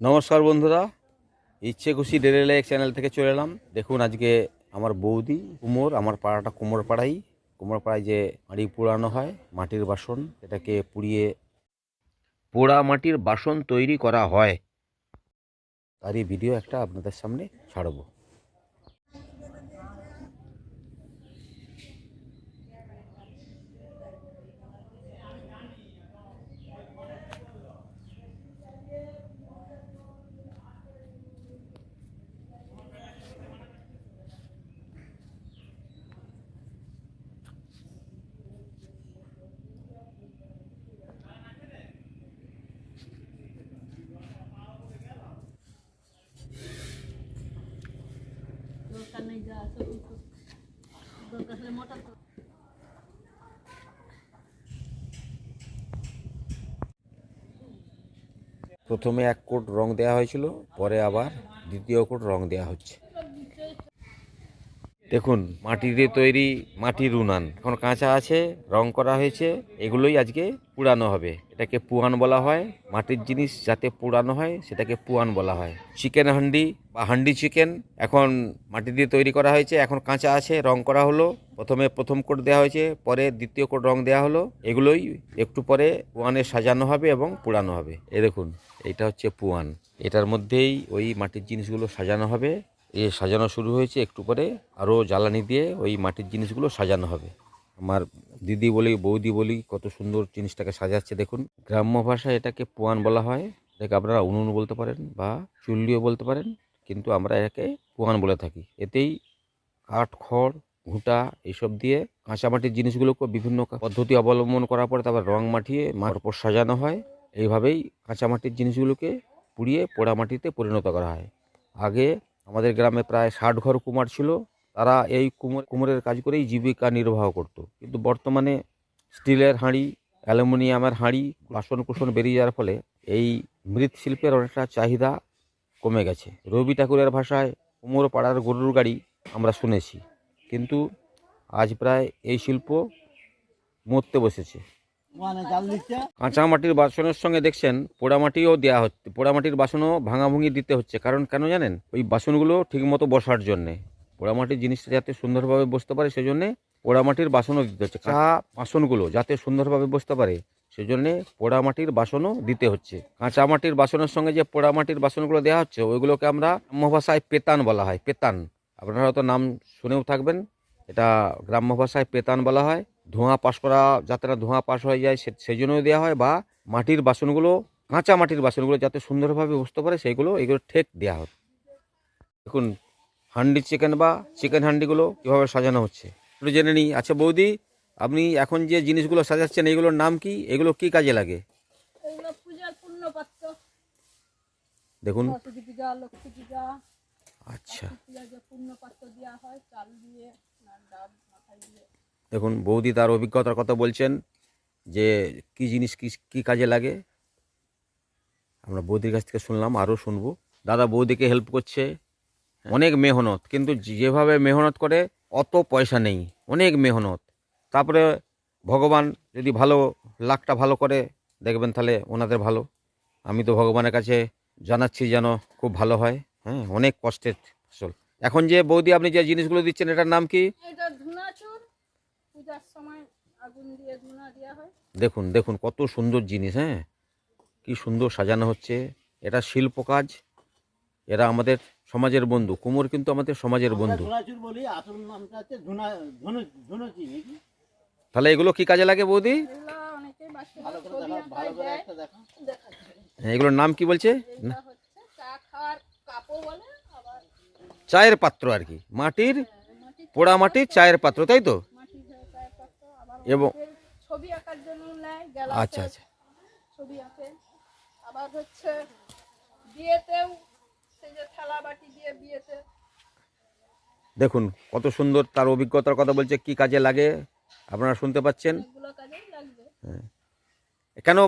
নমস্কার বন্ধুরা, ইচ্ছে খুশি ডেলে লাইক চ্যানেল থেকে চলে এলাম। দেখুন, আজকে আমার বৌদি কুমোর, আমার পাড়াটা কুমোর পাড়াই কুমোর পাড়ায় যে হাঁড়ি পোড়ানো হয়, মাটির বাসন এটাকে পুড়িয়ে পোড়া মাটির বাসন তৈরি করা হয়। তারই ভিডিও একটা আপনাদের সামনে ছাড়বো দরকার নেই যা আছে ওই তো। দরকার হলে মোটা তো প্রথমে এক কোট রং দেওয়া হয়েছিল পরে আবার দ্বিতীয় কোট রং দেওয়া হচ্ছে। দেখুন, মাটি দিয়ে তৈরি মাটির উনান। এখন কাঁচা আছে, রং করা হয়েছে, এগুলোই আজকে পুরানো হবে। এটাকে পুয়ান বলা হয়। মাটির জিনিস যাতে পুরানো হয়, সেটাকে পুয়ান বলা হয়। চিকেন হান্ডি বা হান্ডি চিকেন এখন মাটি দিয়ে তৈরি করা হয়েছে। এখন কাঁচা আছে, রং করা হলো। প্রথমে প্রথম কোট দেওয়া হয়েছে, পরে দ্বিতীয় কোট রং দেওয়া হলো। এগুলোই একটু পরে পুয়ানে সাজানো হবে এবং পুরানো হবে। এ দেখুন এটা হচ্ছে পুয়ান। এটার মধ্যেই ওই মাটির জিনিসগুলো সাজানো হবে। এ সাজানো শুরু হয়েছে একটু পরে। আরও জ্বালানি দিয়ে ওই মাটির জিনিসগুলো সাজানো হবে। আমার দিদি বলি, বৌদি বলি, কত সুন্দর জিনিসটাকে সাজাচ্ছে দেখুন। গ্রাম্য ভাষায় এটাকে পোয়ান বলা হয়। এটাকে আপনারা উনুন বলতে পারেন বা চুল্লিও বলতে পারেন। কিন্তু আমরা এটাকে পুয়ান বলে থাকি। এতেই কাঠ, খড়, ঘুঁটা এইসব দিয়ে কাঁচামাটির জিনিসগুলোকে বিভিন্ন পদ্ধতি অবলম্বন করার পরে তারপর রং মাটিয়ে মার উপর সাজানো হয়। এইভাবেই কাঁচামাটির জিনিসগুলোকে পুড়িয়ে পোড়া মাটিতে পরিণত করা হয়। আগে আমাদের গ্রামে প্রায় ষাট ঘর কুমার ছিল, তারা এই কুমোর, কুমোরের কাজ করেই জীবিকা নির্বাহ করত। কিন্তু বর্তমানে স্টিলের হাঁড়ি, অ্যালুমিনিয়ামের হাঁড়ি বাসন কুসন বেরিয়ে যাওয়ার ফলে এই মৃৎশিল্পের অনেকটা চাহিদা কমে গেছে। রবি ঠাকুরের ভাষায়, কুমোর পাড়ার গরুর গাড়ি আমরা শুনেছি। কিন্তু আজ প্রায় এই শিল্প মরতে বসেছে। ওখানে জাল দিচ্ছে। কাঁচা মাটির বাসনের সঙ্গে দেখছেন পোড়ামাটিও দেওয়া হচ্ছে পোড়ামাটির বাসনও ভাঙাভুঙি দিতে হচ্ছে। কারণ কেন জানেন? ওই বাসনগুলো ঠিকমতো বসার জন্যে। পোড়ামাটির জিনিসটা যাতে সুন্দরভাবে বসতে পারে, সেজন্যে পোড়ামাটির বাসনও দিতে হচ্ছে। চা বাসনগুলো যাতে সুন্দরভাবে বসতে পারে, সেজন্যে পোড়ামাটির বাসনও দিতে হচ্ছে। কাঁচা মাটির বাসনের সঙ্গে যে পোড়ামাটির বাসনগুলো দেওয়া হচ্ছে, ওইগুলোকে আমরা গ্রাম্য ভাষায় পেতান বলা হয়, পেতান। আপনারা হয়তো নাম শুনেও থাকবেন। এটা গ্রাম্য ভাষায় পেতান বলা হয়। ধোঁয়া পাস করা যাতে না ধোঁয়া পাস হয়ে যায় সে- সেই জন্যও দেওয়া হয় বা মাটির বাসনগুলো কাঁচা মাটির বাসনগুলো যাতে সুন্দরভাবে বসতে পারে সেইগুলো এগুলো ঠেক দেওয়া হয়। দেখুন হান্ডি চিকেন বা চিকেন হান্ডিগুলো কীভাবে সাজানো হচ্ছে? একটু জেনে নিই। আচ্ছা বৌদি আপনি এখন যে জিনিসগুলো সাজাচ্ছেন এগুলোর নাম কি? এগুলো কি কাজে লাগে? দেখুন। আচ্ছা। হয় চাল দিয়ে ডাব মাথায় দিয়ে। দেখুন বৌদি তার অভিজ্ঞতার কথা বলছেন যে কি জিনিস কি কী কাজে লাগে। আমরা বৌদির কাছ থেকে শুনলাম আরও শুনব। দাদা বৌদিকে হেল্প করছে। অনেক মেহনত কিন্তু যেভাবে মেহনত করে অত পয়সা নেই। অনেক মেহনত। তারপরে ভগবান যদি ভালো লাকটা ভালো করে দেখবেন তাহলে ওনাদের ভালো। আমি তো ভগবানের কাছে জানাচ্ছি যেন খুব ভালো হয়। হ্যাঁ অনেক কষ্টের ফসল। এখন যে বৌদি আপনি যে জিনিসগুলো দিচ্ছেন এটার নাম কি? পূজার সময় আগুন দিয়ে ধুনা দেওয়া হয়। দেখুন দেখুন কত সুন্দর জিনিস হ্যাঁ? কি সুন্দর সাজানো হচ্ছে। এটা শিল্প কাজ। এরা আমাদের সমাজের বন্ধু। কুমোর কিন্তু আমাদের সমাজের বন্ধু। তাহলে এগুলো কি কাজে লাগে বৌদি? হ্যাঁ, এগুলোর নাম কি বলছে? চায়ের পাত্র আর কি। মাটির মাটি পোড়া মাটির চায়ের পাত্র তাই তো মাটির চায়ের পাত্র আবার এবং- ছবি আঁকার জন্য নেয় আচ্ছা আচ্ছা। ছবি আঁকে আবার হচ্ছে বিয়েতেও সেই যে থালা বাটি দিয়ে বিয়েতে দেখুন কত সুন্দর তার অভিজ্ঞতার কথা বলছে কি কাজে লাগে আপনারা শুনতে পাচ্ছেন? এগুলো কেন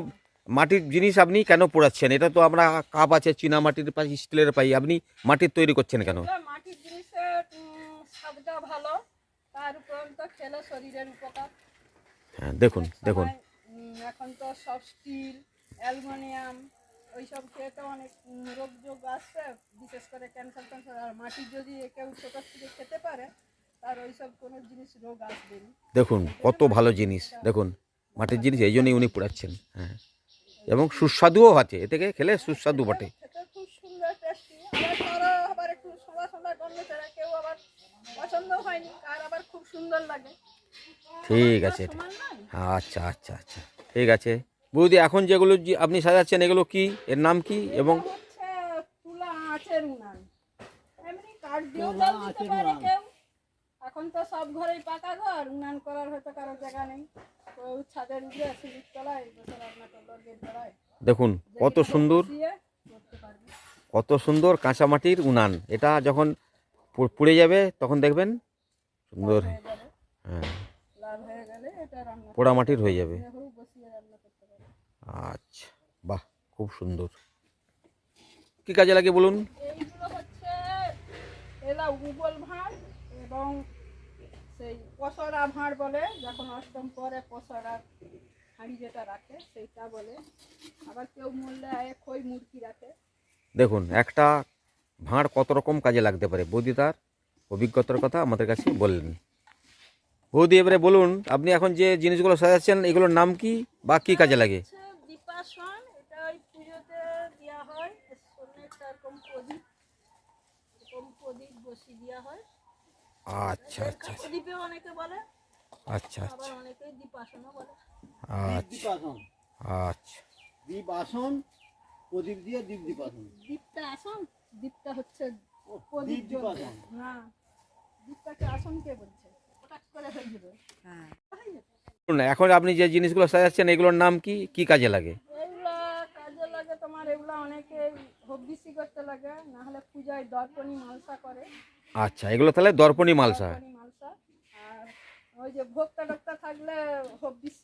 মাটির জিনিস আপনি কেন পোড়াচ্ছেন? এটা তো আমরা কাপ আছে চীনা মাটির পাই স্টিলের পাই আপনি মাটির তৈরি করছেন কেন? মাটির জিনিসের স্বাদটা ভালো। তার উপরন্ত খেলে শরীরের উপকার। হ্যাঁ দেখুন দেখুন। এখন তো সব স্টিল অ্যালুমিনিয়াম ওইসব খেয়ে তো অনেক রোগ যোগ আসছে বিশেষ করে ক্যান্সার ট্যান্সার আর মাটি যদি কেউ ছোট থেকে খেতে পারে তার ওইসব কোনো জিনিস রোগ আসবে দেখুন কত ভালো জিনিস দেখুন মাটির জিনিস এই জন্যই উনি পোড়াচ্ছেন হ্যাঁ। এবং সুস্বাদুও আছে এ থেকে খেলে সুস্বাদু বটে। খুব সুন্দর টেস্টি আবার একটু সোলা গন্ধ ছাড়া কেউ আবার পছন্দ হয়নি আর আবার খুব সুন্দর লাগে। ঠিক আছে আচ্ছা আচ্ছা আচ্ছা। ঠিক আছে। বৌদি এখন যেগুলো যে আপনি সাজাচ্ছেন এগুলো কি? এর নাম কি? এবং এটা হচ্ছে তুলা আঁচের উনান। এমনি কাঠ দিয়েও তুলা কেউ দিতে আঁচের পারে উনান। কেউ। এখন তো সব ঘরেই পাকা ঘর উনান করার হয়তো কারও জায়গা নেই। ছাদের উপরে সিঁড়ির তলায় বসে রান্না তলায়। দেখুন কত সুন্দর কত সুন্দর কাঁচামাটির উনান। এটা যখন পুড়ে যাবে তখন দেখবেন সুন্দর হয়ে। হ্যাঁ লাল হয়ে গেলে এটা রান্না পোড়া মাটির হয়ে যাবে। বসিয়ে রান্না করতে পারবে আচ্ছা বাহ খুব সুন্দর। কি কাজে লাগে বলুন? এইগুলো হচ্ছে এলা উগল ভাঁড় এবং সেই পসরা ভাঁড় বলে যখন অষ্টম পরে পসরা হাঁড়ি যেটা রাখে সেইটা বলে। আবার কেউ খই মুরগি রাখে। দেখুন একটা ভাঁড় কত রকম কাজে লাগতে পারে। বৌদি তার অভিজ্ঞতার কথা আমাদের কাছে বললেন। বৌদি এবারে বলুন আপনি এখন যে জিনিসগুলো সাজাচ্ছেন এগুলোর নাম কি বা কি কাজে লাগে? হয়। হয়। আচ্ছা আচ্ছা আচ্ছা। অনেকে বলে আচ্ছা আবার আচ্ছা। আচ্ছা। দীপাসন। আচ্ছা। দীপ আসন প্রদীপ দিয়ে দীপ দীপটা আসন দীপটা হচ্ছে প্রদীপ দীপ জ্বলবে দীপাসন। না দীপটাকে আসন কে বলছে এখন আপনি যে জিনিসগুলো সাজাচ্ছেন এগুলোর নাম কি? কি কাজে লাগে? এগুলা কাজে লাগে তোমার এগুলা অনেকে করতে লাগে না হলে পূজায় দর্পণী মালসা করে। আচ্ছা এগুলো তাহলে দর্পণী মালসা। আর ওই যে ভোক্তা থাকলে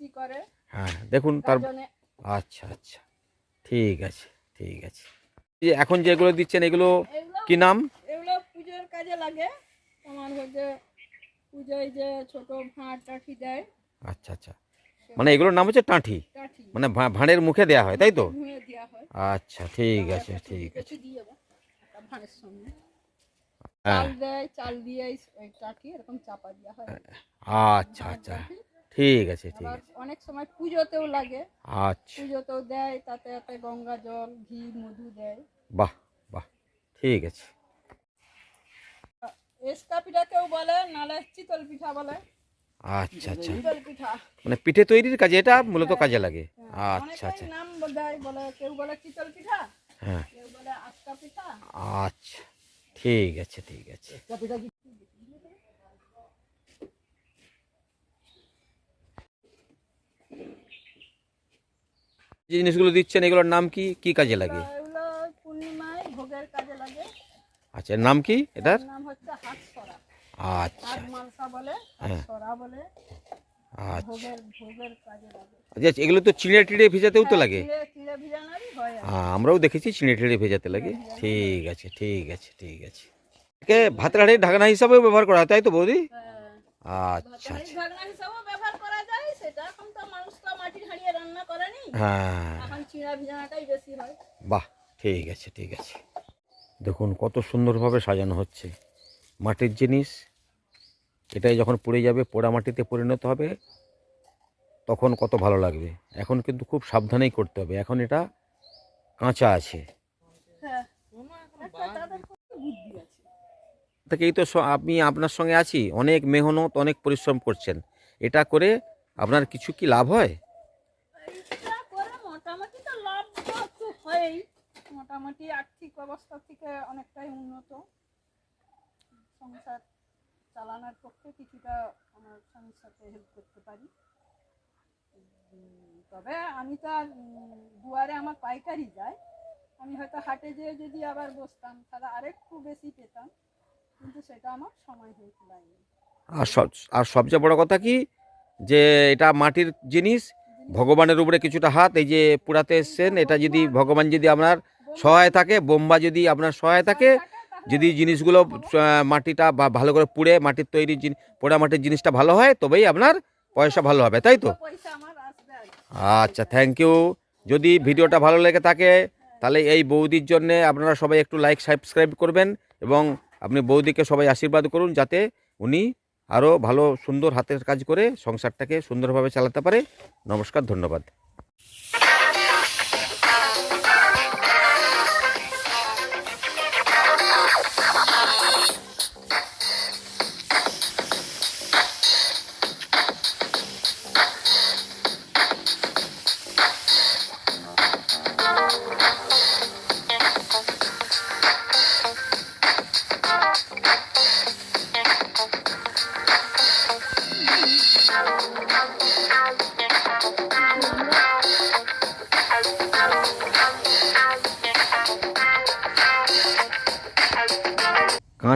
করে। হ্যাঁ দেখুন তার আচ্ছা আচ্ছা। ঠিক আছে ঠিক আছে। এখন যেগুলো দিচ্ছেন এগুলো এগুলো কি নাম? এগুলো পুজোর কাজে লাগে। তোমার হচ্ছে পুজোয় যে ছোট ভাঁড় টাঠি দেয়। আচ্ছা আচ্ছা। মানে এগুলোর নাম হচ্ছে টাঁঠি? মানে ভাঁড়ের মুখে দেয়া হয় তাই তো? হয়। আচ্ছা ঠিক আছে ঠিক আছে। দিয়ে দাও, ভাঁড়ের সঙ্গে। চাল দেয় চাল দিয়ে ওই কাঠি এরকম চাপা দেওয়া আচ্ছা আচ্ছা ঠিক আছে ঠিক আছে। অনেক সময় পুজোতেও লাগে। আচ্ছা। পুজোতেও দেয় তাতে তাতে গঙ্গা জল ঘি মধু দেয়। বাহ বাহ ঠিক আছে। এসকা পিঠা কেউ বলে নালে চিতল পিঠা বলে। আচ্ছা আচ্ছা। চিতল পিঠা। মানে পিঠে তৈরির কাজে এটা মূলত কাজে লাগে। হ্যাঁ, আচ্ছা আচ্ছা। অনেকেই নাম দেয় বলে কেউ বলে চিতল পিঠা হ্যাঁ। কেউ বলে আটকা পিঠা। আচ্ছা ঠিক আছে ঠিক আছে। পিঠা কি? যে জিনিসগুলো দিচ্ছেন এগুলোর নাম কি? কি কাজে লাগে এগুলো পূর্ণিমায় ভোগের কাজে লাগে আচ্ছা এর নাম কি এটার? নাম হচ্ছে হাত সরা। আচ্ছা। হাত মালসা বলে হাত হ্যাঁ। সরা বলে আচ্ছা। ভোগের ভোগের কাজে লাগে। আচ্ছা এগুলো তো চিড়ে টিড়ে ভেজাতেও তো লাগে? চিড়ে চিড়ে ভিজানারই হয় আর কি। হ্যাঁ আমরাও দেখেছি চিড়ে টিড়ে ভেজাতে লাগে। ঠিক আছে ঠিক আছে ঠিক আছে। একে ভাতের হাঁড়ির ঢাকনা হিসাবেও ব্যবহার করা হয় তাই তো বৌদি? হ্যাঁ। আচ্ছা ভাতের আচ্ছা। ঢাকনা হিসাবেও ব্যবহার করা যায় সেটা এখন তো মানুষ তো মাটির হাঁড়িয়ে রান্না করেনি। হ্যাঁ। এখন চিড়া ভিজানাটাই বেশি হয়। বাহ ঠিক আছে ঠিক আছে। দেখুন কত সুন্দরভাবে সাজানো হচ্ছে। মাটির জিনিস এটাই যখন পড়ে যাবে পোড়া মাটিতে পরিণত হবে তখন কত ভালো লাগবে। এখন কিন্তু খুব সাবধানেই করতে হবে। এখন এটা কাঁচা আছে। হ্যাঁ আছে। থেকেই তো আমি আপনার সঙ্গে আছি। অনেক মেহনত অনেক পরিশ্রম করছেন। এটা করে আপনার কিছু কি লাভ হয় এইটা করে মোটামুটি তো লাভ তো একটু হয়ই মোটামুটি আর্থিক অবস্থা থেকে অনেকটাই উন্নত। সংসার চালানোর পক্ষে কিছুটা আমার সাথে হেল্প করতে পারি। তবে আমি তো আর দুয়ারে আমার পাইকারি যায়। আমি হয়তো হাটে যেয়ে যদি আবার বসতাম তাহলে আরেকটু বেশি পেতাম। কিন্তু সেটা আমার সময় হয়ে কুলায়নি আর সব আর সবচেয়ে বড় কথা কি? যে এটা মাটির জিনিস ভগবানের উপরে কিছুটা হাত এই যে পুরাতে এসছেন এটা যদি ভগবান যদি আপনার সহায় থাকে, বোম্বা যদি আপনার সহায় থাকে, যদি জিনিসগুলো মাটিটা বা ভালো করে পুড়ে মাটির তৈরি পোড়া মাটির জিনিসটা ভালো হয়, তবেই আপনার পয়সা ভালো হবে, তাই তো। আচ্ছা থ্যাংক ইউ যদি ভিডিওটা ভালো লেগে থাকে, তাহলে এই বৌদির জন্য আপনারা সবাই একটু লাইক সাবস্ক্রাইব করবেন এবং আপনি বৌদিকে সবাই আশীর্বাদ করুন যাতে উনি আরও ভালো, সুন্দর হাতের কাজ করে সংসারটাকে সুন্দরভাবে চালাতে পারে। নমস্কার, ধন্যবাদ।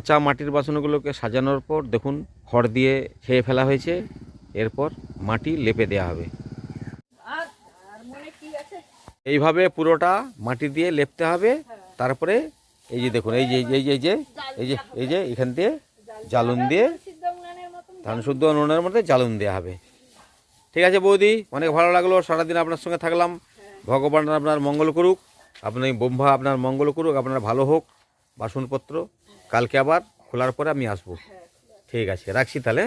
কাঁচা মাটির বাসনগুলোকে সাজানোর পর দেখুন, খড় দিয়ে খেয়ে ফেলা হয়েছে। এরপর মাটি লেপে দেওয়া হবে। এইভাবে পুরোটা মাটি দিয়ে লেপতে হবে। তারপরে এই যে দেখুন, এই যে এই যে এই যে এই যে এই যে এখান দিয়ে জ্বালুন দিয়ে ধান শুদ্ধ নুনের মধ্যে জ্বালুন দেওয়া হবে। ঠিক আছে বৌদি, অনেক ভালো লাগল। সারাদিন আপনার সঙ্গে থাকলাম। ভগবান আপনার মঙ্গল করুক। আপনি ব্রহ্মা আপনার মঙ্গল করুক, আপনার ভালো হোক। বাসনপত্র কালকে আবার খোলার পরে আমি আসব। ঠিক আছে রাখছি তাহলে।